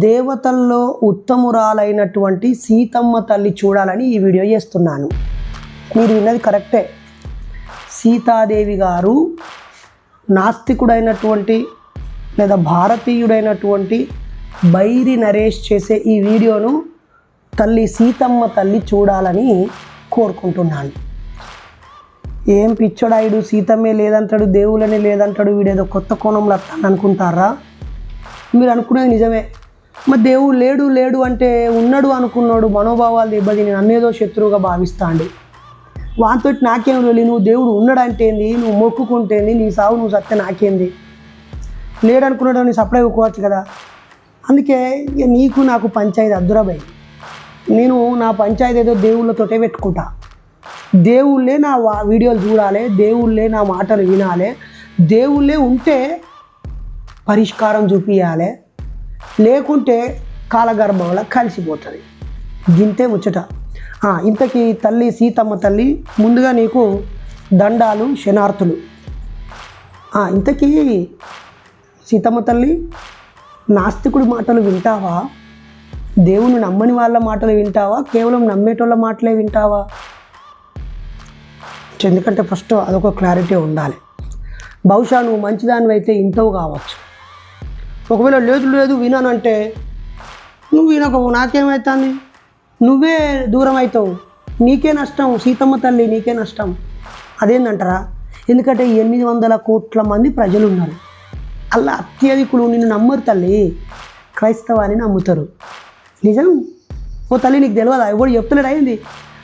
దేవతల్లో ఉత్తమురాలైనటువంటి సీతమ్మ తల్లి చూడాలని ఈ వీడియో చేస్తున్నాను. మీరు విన్నది కరెక్టే. సీతాదేవి గారు నాస్తికుడైనటువంటి లేదా భారతీయుడైనటువంటి బైరి నరేష్ చేసే ఈ వీడియోను తల్లి సీతమ్మ తల్లి చూడాలని కోరుకుంటున్నాను. ఏం పిచ్చడాయుడు సీతమ్మే లేదంటాడు దేవులని లేదంటాడు వీడేదో కొత్త కోణంలో వస్తాను అనుకుంటారా? మీరు అనుకునేది నిజమే. మరి దేవుడు లేడు లేడు అంటే ఉన్నాడు అనుకున్నాడు మనోభావాలు దెబ్బతిని నన్నేదో శత్రువుగా భావిస్తాండి వాంతో నాకేం వెళ్ళి నువ్వు దేవుడు ఉన్నాడంటేంది నువ్వు మొక్కుకుంటేంది నీ సావు నువ్వు సత్య నాకేంది? లేడనుకున్నాడు నీ సప్లై ఒప్పుకోవచ్చు కదా? అందుకే ఇక నీకు నాకు పంచాయతీ అద్దురాబాయ్. నేను నా పంచాయతీ ఏదో దేవుళ్ళతోటే పెట్టుకుంటా. దేవుళ్ళే నా వా- వీడియోలు చూడాలి దేవుళ్ళే నా మాటలు వినాలి దేవుళ్ళే ఉంటే పరిష్కారం చూపించాలి లేకుంటే కాలగర్భంలో కలిసిపోతుంది. గింతే ముచ్చట. ఇంతకీ తల్లి సీతమ్మ తల్లి ముందుగా నీకు దండాలు శనార్థులు ఇంతకీ సీతమ్మ తల్లి నాస్తికుడి మాటలు వింటావా? దేవుని నమ్మని వాళ్ళ మాటలు వింటావా? కేవలం నమ్మేటోళ్ళ మాటలే వింటావా? ఎందుకంటే ఫస్ట్ అదొక క్లారిటీ ఉండాలి. బహుశా నువ్వు మంచిదానివైతే ఇంటవు కావచ్చు. ఒకవేళ లేదు లేదు వినానంటే నువ్వు వినక నాకేమవుతుంది నువ్వే దూరం అవుతావు నీకే నష్టం సీతమ్మ తల్లి నీకే నష్టం. అదేందంటారా? ఎందుకంటే ఎనిమిది వందల కోట్ల మంది ప్రజలు ఉన్నారు అలా అత్యధికులు నిన్ను నమ్మరు తల్లి. క్రైస్తవాన్ని నమ్ముతారు. నిజం? ఓ తల్లి నీకు తెలియదా ఎవడు చెప్తలేడు అయింది.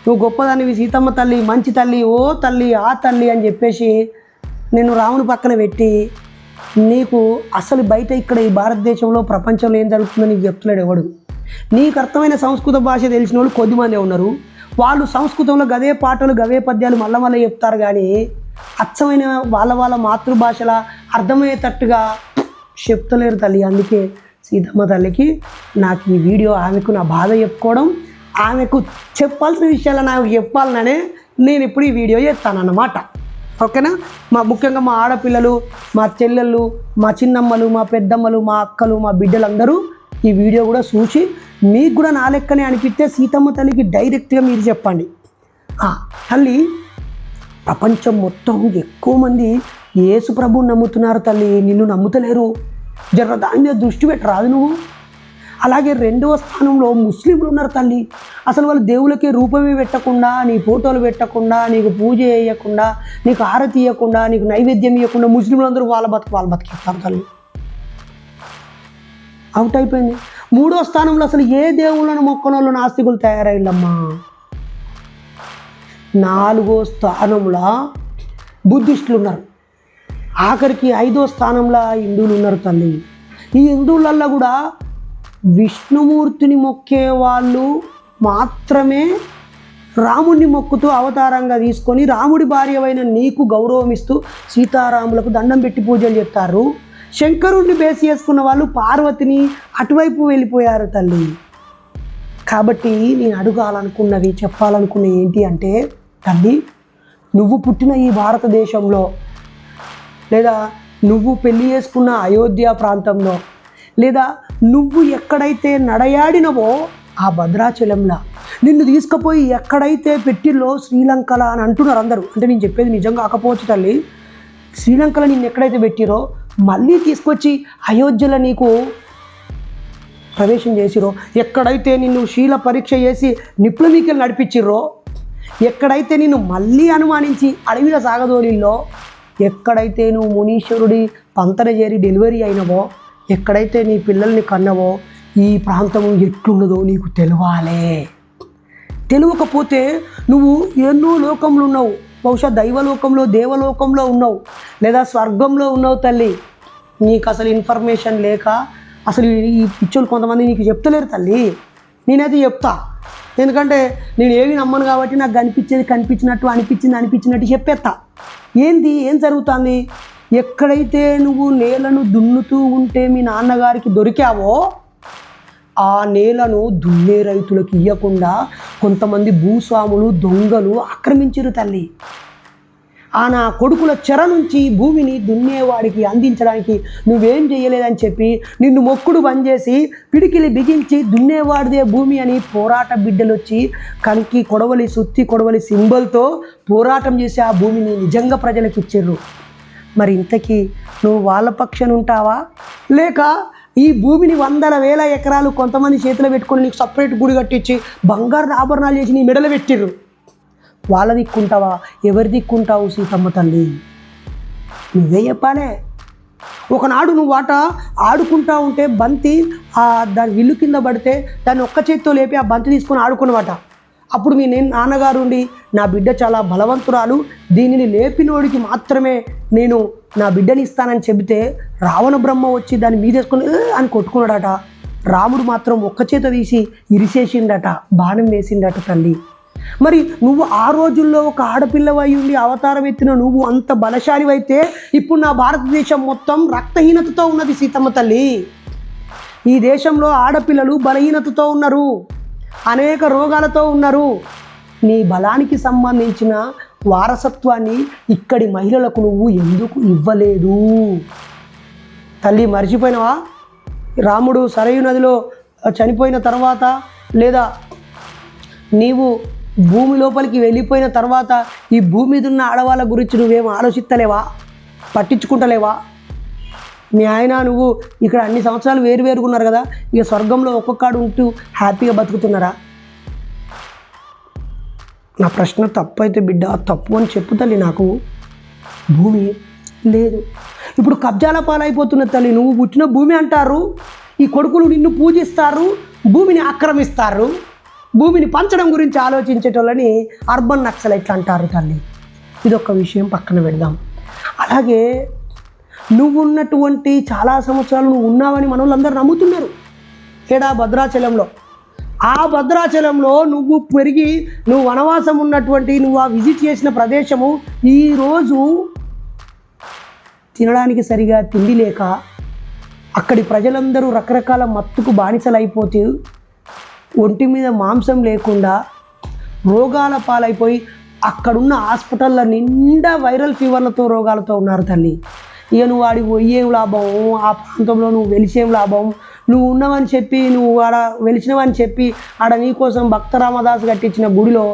నువ్వు గొప్పదానివి సీతమ్మ తల్లి మంచి తల్లి ఓ తల్లి ఆ తల్లి అని చెప్పేసి నేను రాముని పక్కన పెట్టి నీకు అసలు బయట ఇక్కడ ఈ భారతదేశంలో ప్రపంచంలో ఏం జరుగుతుందని నీకు చెప్తలేడు ఎవడు. నీకు అర్థమైన సంస్కృత భాష తెలిసిన వాళ్ళు కొద్దిమందే ఉన్నారు. వాళ్ళు సంస్కృతంలో గవే పాటలు గవే పద్యాలు మళ్ళీ మళ్ళీ చెప్తారు కానీ అచ్చమైన వాళ్ళ వాళ్ళ మాతృభాషల అర్థమయ్యేటట్టుగా చెప్తలేరు తల్లి. అందుకే సీతమ్మ తల్లికి నాకు ఈ వీడియో ఆమెకు నా బాధ చెప్పుకోవడం ఆమెకు చెప్పాల్సిన విషయాలు నాకు చెప్పాలననే నేను ఇప్పుడు ఈ వీడియో చేస్తానన్నమాట. ఓకేనా? మా ముఖ్యంగా మా ఆడపిల్లలు మా చెల్లెళ్ళు మా చిన్నమ్మలు మా పెద్దమ్మలు మా అక్కలు మా బిడ్డలందరూ ఈ వీడియో కూడా చూసి మీకు కూడా నా లెక్కనే అనిపిస్తే సీతమ్మ తల్లికి డైరెక్ట్గా మీరు చెప్పండి. తల్లి ప్రపంచం మొత్తం ఎక్కువ మంది యేసు ప్రభువు నమ్ముతున్నారు తల్లి. నిన్ను నమ్ముతలేరు. జర దాని మీద దృష్టి పెట్టరాదు నువ్వు. అలాగే రెండవ స్థానంలో ముస్లింలు ఉన్నారు తల్లి. అసలు వాళ్ళు దేవులకే రూపమే పెట్టకుండా నీ ఫోటోలు పెట్టకుండా నీకు పూజ చేయకుండా నీకు ఆరతి ఇవ్వకుండా నీకు నైవేద్యం ఇవ్వకుండా ముస్లింలు అందరూ వాళ్ళ బతుకు వాళ్ళ బతికిస్తారు తల్లి. అవుట్ అయిపోయింది. మూడో స్థానంలో అసలు ఏ దేవుళ్ళను మొక్కనోళ్ళు నాస్తికులు తయారైల్లమ్మా నాలుగో స్థానంలో బుద్ధిస్టులు ఉన్నారు. ఆఖరికి ఐదో స్థానంలో హిందువులు ఉన్నారు తల్లి. ఈ హిందువులల్లో కూడా విష్ణుమూర్తిని మొక్కే వాళ్ళు మాత్రమే రాముడిని మొక్కుతూ అవతారంగా తీసుకొని రాముడి భార్యవైన నీకు గౌరవం ఇస్తూ సీతారాములకు దండం పెట్టి పూజలు చెప్తారు శంకరుణ్ణి బేసి చేసుకున్న వాళ్ళు పార్వతిని అటువైపు వెళ్ళిపోయారు తల్లి. కాబట్టి నేను అడగాలనుకున్నవి చెప్పాలనుకున్నవి ఏంటి అంటే తల్లి నువ్వు పుట్టిన ఈ భారతదేశంలో లేదా నువ్వు పెళ్ళి చేసుకున్న అయోధ్య ప్రాంతంలో లేదా నువ్వు ఎక్కడైతే నడయాడినవో ఆ భద్రాచలంలో. నిన్ను తీసుకుపోయి ఎక్కడైతే పెట్టిల్లో శ్రీలంకల అని అంటున్నారు అందరూ. అంటే నేను చెప్పేది నిజం కాకపోవచ్చు తల్లి. శ్రీలంకలో నిన్ను ఎక్కడైతే పెట్టిరో మళ్ళీ తీసుకొచ్చి అయోధ్యలో నీకు ప్రవేశం చేసిరో ఎక్కడైతే నిన్ను శీల పరీక్ష చేసి నిప్లమీకలు నడిపించిర్రో ఎక్కడైతే నిన్ను మళ్ళీ అనుమానించి అడవిలో సాగదోలిల్లో ఎక్కడైతే నువ్వు మునీశ్వరుడి పంతన చేరి డెలివరీ అయినవో ఎక్కడైతే నీ పిల్లల్ని కన్నవో ఈ ప్రాంతం ఎట్లున్నదో నీకు తెలవాలే. తెలియకపోతే నువ్వు ఎన్నో లోకంలో ఉన్నావు. బహుశా దైవలోకంలో దేవలోకంలో ఉన్నావు. లేదా స్వర్గంలో ఉన్నావు తల్లి. నీకు అసలు ఇన్ఫర్మేషన్ లేక అసలు ఈ- ఈ పిచ్చోళ్ళు కొంతమంది నీకు చెప్తలేరు తల్లి. నేనైతే చెప్తా. ఎందుకంటే నేను ఏమి నమ్మను కాబట్టి నాకు కనిపించేది కనిపించినట్టు అనిపించింది అనిపించినట్టు చెప్పేస్తా ఏంది? ఏం జరుగుతుంది? ఎక్కడైతే నువ్వు నేలను దున్నుతూ ఉంటే మీ నాన్నగారికి దొరికావో ఆ నేలను దున్నే రైతులకు ఇవ్వకుండా కొంతమంది భూస్వాములు దొంగలు ఆక్రమించరు తల్లి. ఆ నా కొడుకుల చెర నుంచి భూమిని దున్నేవాడికి అందించడానికి నువ్వేం చేయలేదని చెప్పి నిన్ను మొక్కుడు బంద్ చేసి పిడికిలి బిగించి దున్నేవాడిదే భూమి అని పోరాట బిడ్డలు వచ్చి కంకి కొడవలి సుత్తి కొడవలి సింబల్తో పోరాటం చేసి ఆ భూమిని నిజంగా ప్రజలకు ఇచ్చిర్రు మరి ఇంతకీ నువ్వు వాళ్ళ పక్షాన ఉంటావా? లేక ఈ భూమిని వందల వేల ఎకరాలు కొంతమంది చేతిలో పెట్టుకొని నీకు సపరేట్ గుడి కట్టించి బంగారు ఆభరణాలు చేసి నీ మెడలు పెట్టిర్రు. వాళ్ళ దిక్కుంటావా? ఎవరి దిక్కుంటావు సీతమ్మ తల్లి? నువ్వే చెప్పాలే. ఒకనాడు నువ్వు ఆట ఆడుకుంటా ఉంటే బంతి ఆ దాని విల్లు కింద పడితే దాన్ని ఒక్క చేత్తో లేపి ఆ బంతి తీసుకొని ఆడుకున్నవాట. అప్పుడు మీ నేను నాన్నగారు ఉండి నా బిడ్డ చాలా బలవంతురాలు. దీనిని లేపినోడికి మాత్రమే నేను నా బిడ్డని ఇస్తానని చెబితే రావణ బ్రహ్మ వచ్చి దాన్ని మీదేసుకుని అని కొట్టుకున్నాడట. రాముడు మాత్రం ఒక్క చేత తీసి ఇరిసేసిండట బాణం వేసిండట తల్లి. మరి నువ్వు ఆ రోజుల్లో ఒక ఆడపిల్లవై ఉండి అవతారం ఎత్తిన నువ్వు అంత బలశాలివైతే ఇప్పుడు నా భారతదేశం మొత్తం రక్తహీనతతో ఉన్నది సీతమ్మ తల్లి. ఈ దేశంలో ఆడపిల్లలు బలహీనతతో ఉన్నారు. అనేక రోగాలతో ఉన్నారు. నీ బలానికి సంబంధించిన వారసత్వాన్ని ఇక్కడి మహిళలకు నువ్వు ఎందుకు ఇవ్వలేదు? తల్లి మర్చిపోయినవా? రాముడు సరయు నదిలో చనిపోయిన తర్వాత లేదా నీవు భూమి లోపలికి వెళ్ళిపోయిన తర్వాత ఈ భూమి మీద ఉన్న ఆడవాళ్ళ గురించి నువ్వేం ఆలోచిస్తలేవా పట్టించుకుంటలేవా? మీ ఆయన నువ్వు ఇక్కడ అన్ని సంవత్సరాలు వేరు వేరుగా ఉన్నారు కదా ఇక స్వర్గంలో ఒక్కొక్కడు ఉంటూ హ్యాపీగా బతుకుతున్నారా? నా ప్రశ్న తప్పు అయితే బిడ్డ తప్పు అని చెప్పు తల్లి నాకు. భూమి లేదు. ఇప్పుడు కబ్జాల పాలైపోతున్న తల్లి నువ్వు పుట్టిన భూమి అంటారు ఈ కొడుకులు నిన్ను పూజిస్తారు భూమిని ఆక్రమిస్తారు భూమిని పంచడం గురించి ఆలోచించేటోళ్ళని అర్బన్ నక్సలైట్లు అంటారు తల్లి. ఇదొక విషయం పక్కన పెడదాం. అలాగే నువ్వు ఉన్నటువంటి చాలా సంవత్సరాలు నువ్వు ఉన్నావని మన వాళ్ళందరూ నమ్ముతున్నారు. ఏడా భద్రాచలంలో? ఆ భద్రాచలంలో నువ్వు పెరిగి నువ్వు వనవాసం ఉన్నటువంటి నువ్వు ఆ విజిట్ చేసిన ప్రదేశము ఈరోజు తినడానికి సరిగా తిండి లేక అక్కడి ప్రజలందరూ రకరకాల మత్తుకు బానిసలైపోతే ఒంటి మీద మాంసం లేకుండా రోగాల పాలైపోయి అక్కడున్న హాస్పిటల్ల నిండా వైరల్ ఫీవర్లతో రోగాలతో ఉన్నారు తల్లి. ఇక నువ్వు ఆడికి పోయేం లాభం? ఆ ప్రాంతంలో నువ్వు వెలిసేం లాభం? నువ్వు ఉన్నావని చెప్పి నువ్వు ఆడ వెలిచినవని చెప్పి ఆడ నీకోసం భక్త రామదాస్ కట్టించిన గుడిలో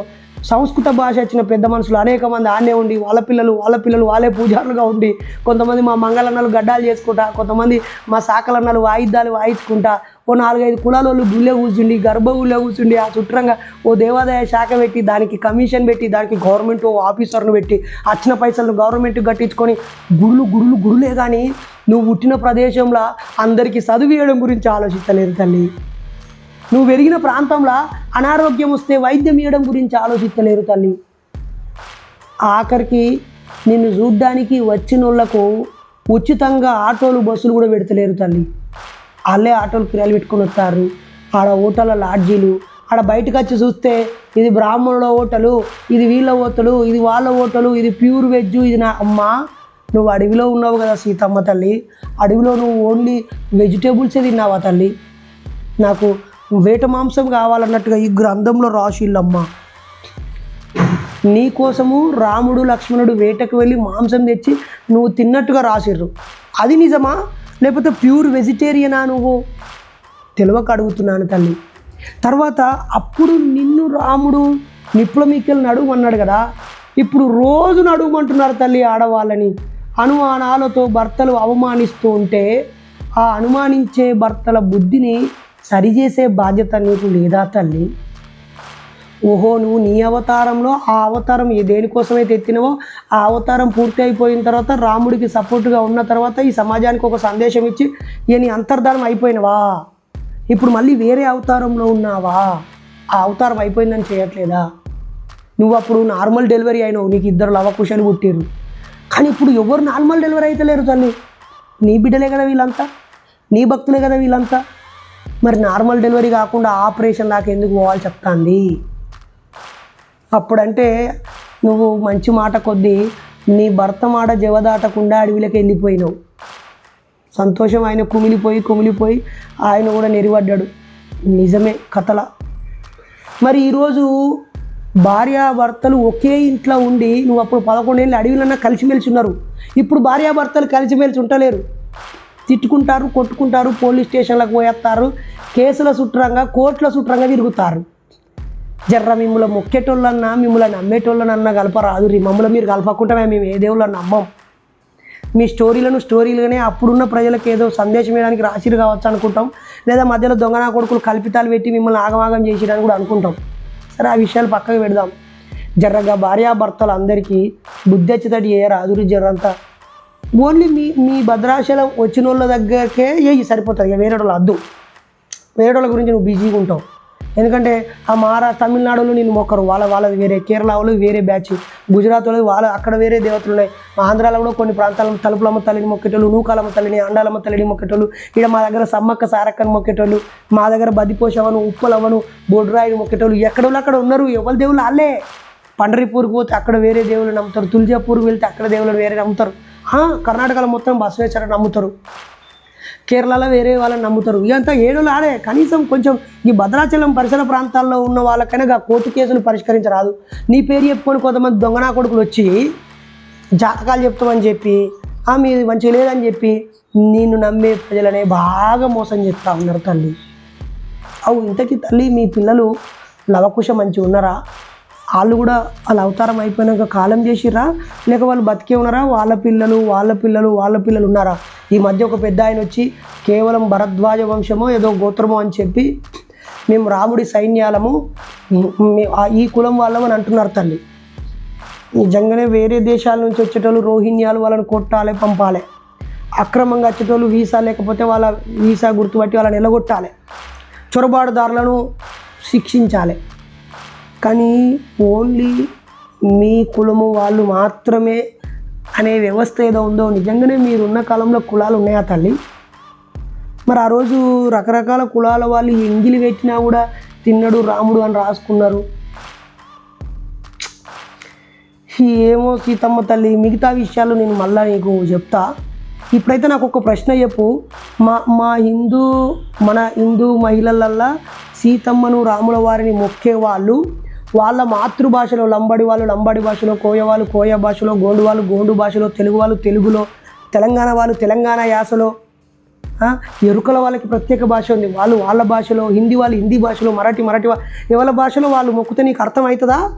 సంస్కృత భాష వచ్చిన పెద్ద మనుషులు అనేక మంది ఆనే ఉండి వాళ్ళ పిల్లలు వాళ్ళ పిల్లలు వాళ్ళే పూజారులుగా ఉండి కొంతమంది మా మంగళన్నలు గడ్డాలు చేసుకుంటా కొంతమంది మా సాకలన్నలు వాయిద్యాలు వాయించుకుంటా ఓ నాలుగైదు కులాల వాళ్ళు గుళ్ళే కూర్చుండి గర్భ గుళ్ళే కూర్చుండి ఆ చుట్టంగా ఓ దేవాదాయ శాఖ పెట్టి దానికి కమిషన్ పెట్టి దానికి గవర్నమెంట్ ఓ ఆఫీసర్ను పెట్టి వచ్చిన పైసలను గవర్నమెంట్ కట్టించుకొని గుడులు గుడులు గుడులే కానీ నువ్వు పుట్టిన ప్రదేశంలో అందరికీ చదివేయడం గురించి ఆలోచించలేదు తల్లి. నువ్వు పెరిగిన ప్రాంతంలో అనారోగ్యం వస్తే వైద్యం ఇవ్వడం గురించి ఆలోచించలేరు తల్లి. ఆఖరికి నిన్ను చూడ్డానికి వచ్చిన వాళ్ళకు ఉచితంగా ఆటోలు బస్సులు కూడా పెడతలేరు తల్లి. వాళ్ళే ఆటోలు కిరాలు పెట్టుకుని వస్తారు. ఆడ హోటళ్ళ లాడ్జీలు. ఆడ బయటకు వచ్చి చూస్తే ఇది బ్రాహ్మణుల హోటలు ఇది వీళ్ళ హోటలు ఇది వాళ్ళ హోటలు ఇది ప్యూర్ వెజ్ ఇది నా అమ్మ నువ్వు అడవిలో ఉన్నావు కదా సీతమ్మ తల్లి. అడవిలో నువ్వు ఓన్లీ వెజిటేబుల్సే తిన్నావా తల్లి? నాకు వేట మాంసం కావాలన్నట్టుగా ఈ గ్రంథంలో రాసిల్లమ్మ నీ కోసము రాముడు లక్ష్మణుడు వేటకు వెళ్ళి మాంసం తెచ్చి నువ్వు తిన్నట్టుగా రాసిర్రు. అది నిజమా? లేకపోతే ప్యూర్ వెజిటేరియనా నువ్వు? తెలియక అడుగుతున్నాను తల్లి. తర్వాత అప్పుడు నిన్ను రాముడు నిప్పులమీకెళ్ళి నడుమన్నాడు కదా? ఇప్పుడు రోజు నడుమంటున్నారు తల్లి ఆడవాళ్ళని. అనుమానాలతో భర్తలు అవమానిస్తూ ఉంటే ఆ అనుమానించే భర్తల బుద్ధిని సరిచేసే బాధ్యత నీకు లేదా తల్లి? ఓహో నువ్వు నీ అవతారంలో ఆ అవతారం దేనికోసమైతే ఎత్తినవో ఆ అవతారం పూర్తి అయిపోయిన తర్వాత రాముడికి సపోర్ట్గా ఉన్న తర్వాత ఈ సమాజానికి ఒక సందేశం ఇచ్చి ఈయన నీ అంతర్ధానం అయిపోయినవా? ఇప్పుడు మళ్ళీ వేరే అవతారంలో ఉన్నావా? ఆ అవతారం అయిపోయిందని చేయట్లేదా? నువ్వు అప్పుడు నార్మల్ డెలివరీ అయినావు నీకు ఇద్దరు లవకుశాలు పుట్టారు కానీ ఇప్పుడు ఎవరు నార్మల్ డెలివరీ అయితే లేరు తల్లి? నీ బిడ్డలే కదా వీళ్ళంతా? నీ భక్తులే కదా వీళ్ళంతా? మరి నార్మల్ డెలివరీ కాకుండా ఆపరేషన్ దాకా ఎందుకు పోవాలి చెప్తాంది అప్పుడంటే నువ్వు మంచి మాట కొద్దీ నీ భర్త మాట జవదాటకుండా అడవిలోకి వెళ్ళిపోయినావు. సంతోషం ఆయన కుమిలిపోయి కుమిలిపోయి ఆయన కూడా నెరివడ్డాడు నిజమే కథల. మరి ఈరోజు భార్యాభర్తలు ఒకే ఇంట్లో ఉండి నువ్వు అప్పుడు పదకొండేళ్ళు అడవిలన్నా కలిసిమెలిసి ఉన్నారు. ఇప్పుడు భార్యాభర్తలు కలిసిమెలిసి ఉండలేరు. తిట్టుకుంటారు కొట్టుకుంటారు పోలీస్ స్టేషన్లకు పోయేస్తారు కేసుల సుట్రంగా కోర్టుల సుట్రంగా తిరుగుతారు. జర్ర మిమ్మల్ని మొక్కేటోళ్ళన్నా మిమ్మల్ని నమ్మేటోళ్ళనన్నా కలపరాదు రీ. మమ్మల్ని మీరు కలపకుంటే మేము ఏ దేవుళ్ళని నమ్మం. మీ స్టోరీలను స్టోరీలుగానే అప్పుడున్న ప్రజలకు ఏదో సందేశం ఇవ్వడానికి రాసిరు కావచ్చు అనుకుంటాం. లేదా మధ్యలో దొంగనా కొడుకులు కల్పితాలు పెట్టి మిమ్మల్ని ఆగమాగం చేసేయడానికి కూడా అనుకుంటాం. సరే ఆ విషయాలు పక్కకు పెడదాం. జర్రగా భార్యాభర్తలు అందరికీ బుద్ధి వచ్చేటట్టు రాదురు జర్రంతా. ఓన్లీ మీ మీ భద్రాచలం వచ్చిన వాళ్ళ దగ్గరకే ఏ సరిపోతుంది ఇక వేరే వాళ్ళు అద్దు. వేరే వాళ్ళ గురించి నువ్వు బిజీగా ఉంటావు. ఎందుకంటే ఆ మహారా తమిళనాడులో నేను మొక్కరు. వాళ్ళ వాళ్ళది వేరే కేరళ వాళ్ళు వేరే బ్యాచ్ గుజరాత్ వాళ్ళు వాళ్ళ అక్కడ వేరే దేవతలు ఉన్నాయి. మా ఆంధ్రాలో కూడా కొన్ని ప్రాంతాలలో తలుపులమ్మ తల్లిని మొక్కేటోళ్ళు నూకాలమ్మ తల్లిని అండాలమ్మ తల్లిని మొక్కేటోళ్ళు ఇక్కడ మా దగ్గర సమ్మక్క సారక్కని మొక్కేటోళ్ళు మా దగ్గర బదిపోషవను ఉప్పలవ్వను బొడ్రాయిని మొక్కేటోళ్ళు ఎక్కడ వాళ్ళు అక్కడ ఉన్నారు ఎవరి దేవుళ్ళు వాళ్ళే. పండరిపూర్కి పోతే అక్కడ వేరే దేవుళ్ళు నమ్ముతారు తులజాపూర్కి వెళ్తే అక్కడ దేవుళ్ళు వేరే నమ్ముతారు. కర్ణాటకలో మొత్తం బసవేశ్వర నమ్ముతారు. కేరళలో వేరే వాళ్ళని నమ్ముతారు. ఇదంతా ఏడోళ్ళు ఆడే కనీసం కొంచెం ఈ భద్రాచలం పరిసర ప్రాంతాల్లో ఉన్న వాళ్ళకైనా కోర్టు కేసులు పరిష్కరించరాదు. నీ పేరు చెప్పుకొని కొంతమంది దొంగనా కొడుకులు వచ్చి జాతకాలు చెప్తామని చెప్పి ఆ మీది మంచిగా లేదని చెప్పి నిన్ను నమ్మే ప్రజలనే బాగా మోసం చేస్తా ఉన్నారు తల్లి. అవు ఇంతకీ తల్లి మీ పిల్లలు లవకుశ మంచిగా ఉన్నారా? వాళ్ళు కూడా వాళ్ళ అవతారం అయిపోయినాక కాలం చేసిర్రా? లేక వాళ్ళు బతికే ఉన్నారా? వాళ్ళ పిల్లలు వాళ్ళ పిల్లలు వాళ్ళ పిల్లలు ఉన్నారా? ఈ మధ్య ఒక పెద్ద ఆయన వచ్చి కేవలం భరద్వాజ వంశమో ఏదో గోత్రమో అని చెప్పి మేము రాముడి సైన్యాలము ఆ- ఈ కులం వాళ్ళమని అంటున్నారు తల్లి. నిజంగానే వేరే దేశాల నుంచి వచ్చేటోళ్ళు రోహిణ్యాలు వాళ్ళని కొట్టాలి పంపాలి. అక్రమంగా వచ్చేటోళ్ళు వీసా లేకపోతే వాళ్ళ వీసా గుర్తుపట్టి వాళ్ళని ఎలగొట్టాలి. చొరబాటుదారులను శిక్షించాలి. కానీ ఓన్లీ మీ కులము వాళ్ళు మాత్రమే అనే వ్యవస్థ ఏదో ఉందో నిజంగానే మీరున్న కాలంలో కులాలు ఉన్నాయా తల్లి? మరి ఆ రోజు రకరకాల కులాల వాళ్ళు ఎంగిలి పెట్టినా కూడా తిన్నడు రాముడు అని రాసుకున్నారు. ఏమో సీతమ్మ తల్లి మిగతా విషయాలు నేను మళ్ళా నీకు చెప్తా. ఇప్పుడైతే నాకు ఒక ప్రశ్న చెప్పు. మా మా హిందూ మన హిందూ మహిళలల్లా సీతమ్మను రాముల వారిని మొక్కే వాళ్ళు వాళ్ళ మాతృభాషలో లంబడి వాళ్ళు లంబడి భాషలో కోయ వాళ్ళు కోయ భాషలో గోండు వాళ్ళు గోండు భాషలో తెలుగు వాళ్ళు తెలుగులో తెలంగాణ వాళ్ళు తెలంగాణ యాసలో ఎరుకల వాళ్ళకి ప్రత్యేక భాష ఉంది. వాళ్ళు వాళ్ళ భాషలో హిందీ వాళ్ళు హిందీ భాషలో మరాఠీ మరాఠీ ఎవరి భాషలో వాళ్ళు మొక్కుతే నీకు అర్థమవుతుందా?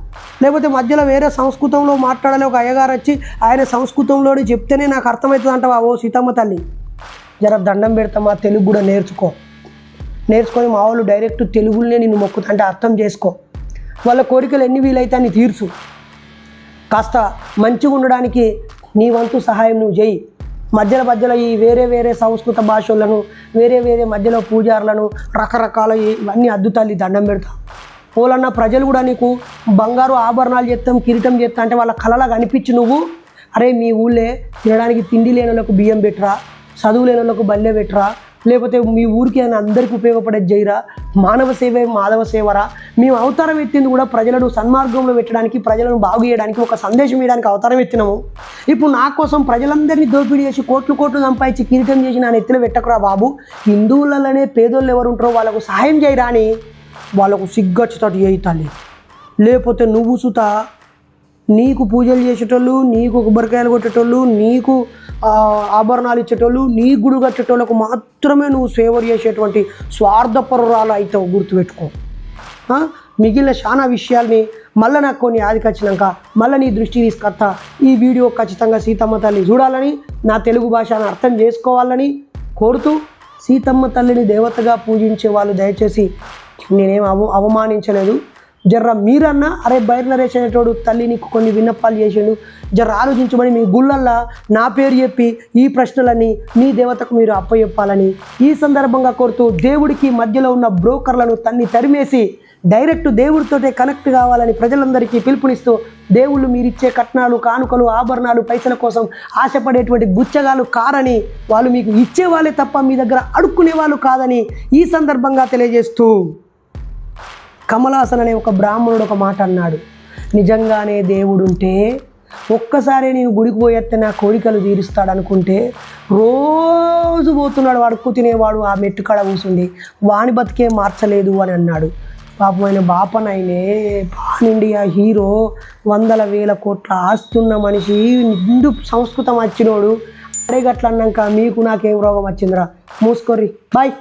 లేకపోతే మధ్యలో వేరే సంస్కృతంలో మాట్లాడాలి ఒక అయ్యగారు వచ్చి ఆయన సంస్కృతంలో చెప్తేనే నాకు అర్థమవుతుంది అంటావా? ఓ సీతమ్మ తల్లి జర దండం పెడతామా? తెలుగు కూడా నేర్చుకో. నేర్చుకొని మా వాళ్ళు డైరెక్ట్ తెలుగులోనే నిన్ను మొక్కుతా అంటే అర్థం చేసుకో. వాళ్ళ కోరికలు ఎన్ని వీలైతే అని తీర్చు. కాస్త మంచిగా ఉండడానికి నీ వంతు సహాయం నువ్వు చేయి. మధ్యలో మధ్యలో ఈ వేరే వేరే సంస్కృత భాషలను వేరే వేరే మధ్యలో పూజారులను రకరకాల ఇవన్నీ అద్దుతాలి దండం పెడతా. పోలన్న ప్రజలు కూడా నీకు బంగారు ఆభరణాలు చేస్తాం కిరీటం చేస్తా అంటే వాళ్ళ కళలా కనిపించి నువ్వు. అరే మీ ఊళ్ళే తినడానికి తిండి లేని వాళ్ళకు బియ్యం పెట్టరా చదువు లేని వాళ్ళకు బల్లె పెట్టరా లేకపోతే మీ ఊరికి అని అందరికీ ఉపయోగపడేది చేయరా మానవ సేవే మాధవ సేవరా? మేము అవతారం ఎత్తింది కూడా ప్రజలను సన్మార్గంలో పెట్టడానికి ప్రజలను బాగు చేయడానికి ఒక సందేశం ఇవ్వడానికి అవతారం ఎత్తినాము. ఇప్పుడు నా కోసం ప్రజలందరినీ దోపిడీ చేసి కోట్లు కోట్లు సంపాదించి కిరీటం చేసి నా నెత్తిలో పెట్టకురా బాబు. హిందువులలోనే పేదోళ్ళు ఎవరు ఉంటారో వాళ్ళకు సహాయం చేయరా అని వాళ్ళకు సిగ్గొచ్చేటట్టు చేయి తల్లి. లేకపోతే నువ్వు సుత నీకు పూజలు చేసేటోళ్ళు నీకు కొబ్బరికాయలు కొట్టేటోళ్ళు నీకు ఆభరణాలు ఇచ్చేటోళ్ళు నీ గుడి కట్టేటోళ్ళకు మాత్రమే నువ్వు సేవ చేసేటువంటి స్వార్థపరురాలు అవుతావు గుర్తుపెట్టుకో. మిగిలిన చాలా విషయాల్ని మళ్ళీ నాకు కొన్ని యాదికి వచ్చినాక మళ్ళీ నీ దృష్టి తీసుకొస్తా. ఈ వీడియో ఖచ్చితంగా సీతమ్మ తల్లి చూడాలని నా తెలుగు భాషను అర్థం చేసుకోవాలని కోరుతూ సీతమ్మ తల్లిని దేవతగా పూజించే వాళ్ళు దయచేసి నేనేం అవ అవమానించలేదు. జర్ర మీరన్నా అరే బైర్ నరేష్ అనేటోడు తల్లి నీకు కొన్ని విన్నపాలు చేసిండు. జర్ర ఆలోచించమని మీ గుళ్ళల్లా నా పేరు చెప్పి ఈ ప్రశ్నలని మీ దేవతకు మీరు అప్పచెప్పాలని ఈ సందర్భంగా కోరుతూ దేవుడికి మధ్యలో ఉన్న బ్రోకర్లను తన్ని తరిమేసి డైరెక్ట్ దేవుడితోటే కనెక్ట్ కావాలని ప్రజలందరికీ పిలుపునిస్తూ దేవుళ్ళు మీరిచ్చే కట్నాలు కానుకలు ఆభరణాలు పైసల కోసం ఆశపడేటువంటి గుచ్చగాలు కారని వాళ్ళు మీకు ఇచ్చే వాళ్ళే తప్ప మీ దగ్గర అడుక్కునే వాళ్ళు కాదని ఈ సందర్భంగా తెలియజేస్తూ కమలాసన్ అనే ఒక బ్రాహ్మణుడు ఒక మాట అన్నాడు. నిజంగానే దేవుడుంటే ఒక్కసారి నేను గుడికి పోయేస్తే నా కోరికలు తీరుస్తాడు అనుకుంటే రోజు పోతున్నాడు అడుక్కు తినేవాడు ఆ మెట్టు కాడ కూసుండి. వాణి బతికే మార్చలేదు అని అన్నాడు. పాపం ఆయన బాపనైనే పాన్ ఇండియా హీరో వందల వేల కోట్ల ఆస్తున్న మనిషి నిండు సంస్కృతం వచ్చినోడు అడే గట్ల అన్నాక మీకు నాకేం రోగం వచ్చిందిరా. మూసుకోర్రి. బాయ్.